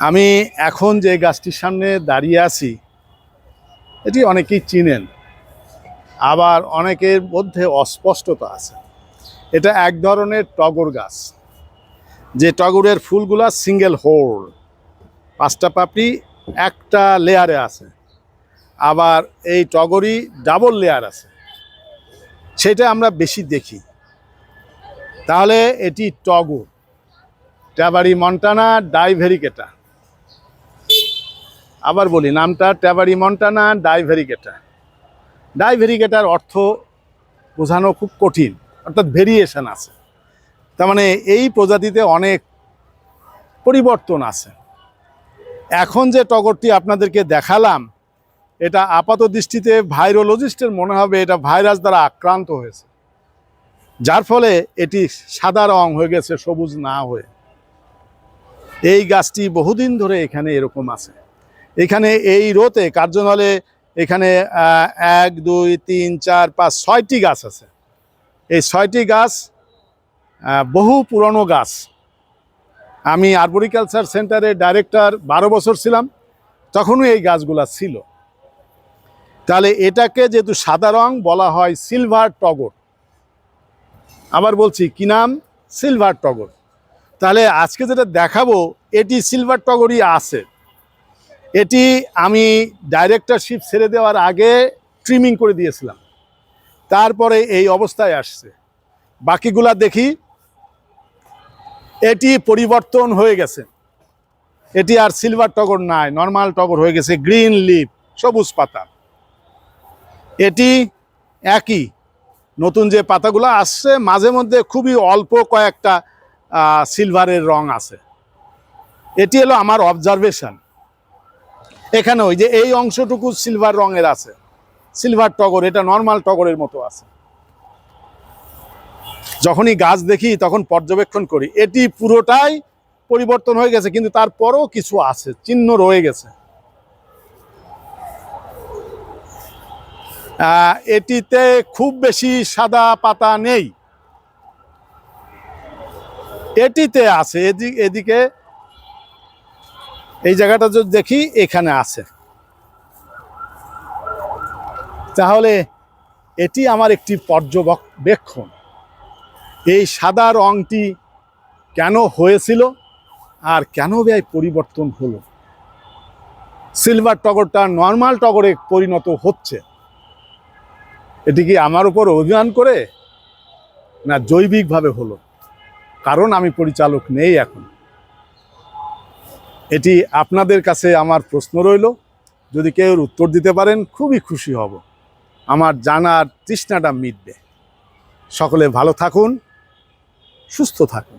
আমি এখন যে গাছটির সামনে দাঁড়িয়ে আছি, এটি অনেকেই চিনেন। আবার অনেকের মধ্যে অস্পষ্টতা আছে। এটা এক ধরনের টগর গাছ। যে টগরের ফুলগুলা সিঙ্গেল হোল পাঁচটা পাপড়ি একটা লেয়ারে আছে। আবার এই টগরই ডাবল লেয়ার আছে। সেটা আমরা বেশি দেখি। তাহলে এটি টগর। Tabernaemontana, divaricata. আবার বলি, নামটা ট্যাবারি মন্টানা ডাইভেরিকেটা ডাইভেরিকেটার অর্থ বোঝানো খুব কঠিন, অর্থাৎ ভেরিয়েশন আছে। তার মানে এই প্রজাতিতে অনেক পরিবর্তন আছে। এখন যে টগরটি আপনাদেরকে দেখালাম, এটা আপাত দৃষ্টিতে ভাইরোলজিস্টের মনে হবে এটা ভাইরাস দ্বারা আক্রান্ত হয়েছে। যার ফলে এটি সাদা রং হয়ে গেছে, সবুজ না হয়ে। এই গাছটি বহুদিন ধরে এখানে এরকম আছে। এখানে এই রোতে কার্জন এখানে এক, দুই, তিন, চার, পাঁচ, ছয়টি গাছ আছে। এই ছয়টি গাছ বহু পুরনো গাছ। আমি আরবোরিকালচার সেন্টারের ডাইরেক্টর, বারো বছর ছিলাম, তখনও এই গাছগুলা ছিল। তাহলে এটাকে যেহেতু সাদা রং বলা হয় সিলভার টগর, আবার বলছি কি নাম? সিলভার টগর। তাহলে আজকে যেটা দেখাবো, এটি সিলভার টগরই আছে। এটি আমি ডাইরেক্টরশিপ ছেড়ে দেওয়ার আগে ট্রিমিং করে দিয়েছিলাম। তারপরে এই অবস্থায় আসছে। বাকিগুলা দেখি। এটি পরিবর্তন হয়ে গেছে। এটি আর সিলভার টগর নাই নর্মাল টগর হয়ে গেছে গ্রিন লিপ সবুজ পাতা। এটি একই। নতুন যে পাতাগুলো আসছে, মাঝে মধ্যে খুবই অল্প কয়েকটা সিলভারের রং আছে। এটি হলো আমার অবজারভেশন এখানে ওই যে এই অংশটুকু সিলভার রঙের আছে। সিলভার টগর, এটা নর্মাল টগরের মতো আছে। যখনই গাছ দেখি, তখন পর্যবেক্ষণ করি। এটি পুরোটাই পরিবর্তন হয়ে গেছে, কিন্তু তারপরও কিছু আছে, চিহ্ন রয়ে গেছে। এটিতে খুব বেশি সাদা পাতা নেই। এটিতে আছে এদিক এদিকে এই জায়গাটা যদি দেখি, এখানে আছে। তাহলে এটি আমার একটি পর্যবেক্ষণ। এই সাদা রংটি কেন হয়েছিল আর কেন ব্যয় পরিবর্তন হলো? সিলভার টগরটা নর্মাল টগরে পরিণত হচ্ছে। এটি কি আমার উপর অভিমান করে, না জৈবিকভাবে হলো? কারণ আমি পরিচালক নেই এখন। এটি আপনাদের কাছে আমার প্রশ্ন রইল। যদি কেউ উত্তর দিতে পারেন, খুবই খুশি হব। আমার জানার তৃষ্ণাটা মিটবে। সকলে ভালো থাকুন, সুস্থ থাকুন।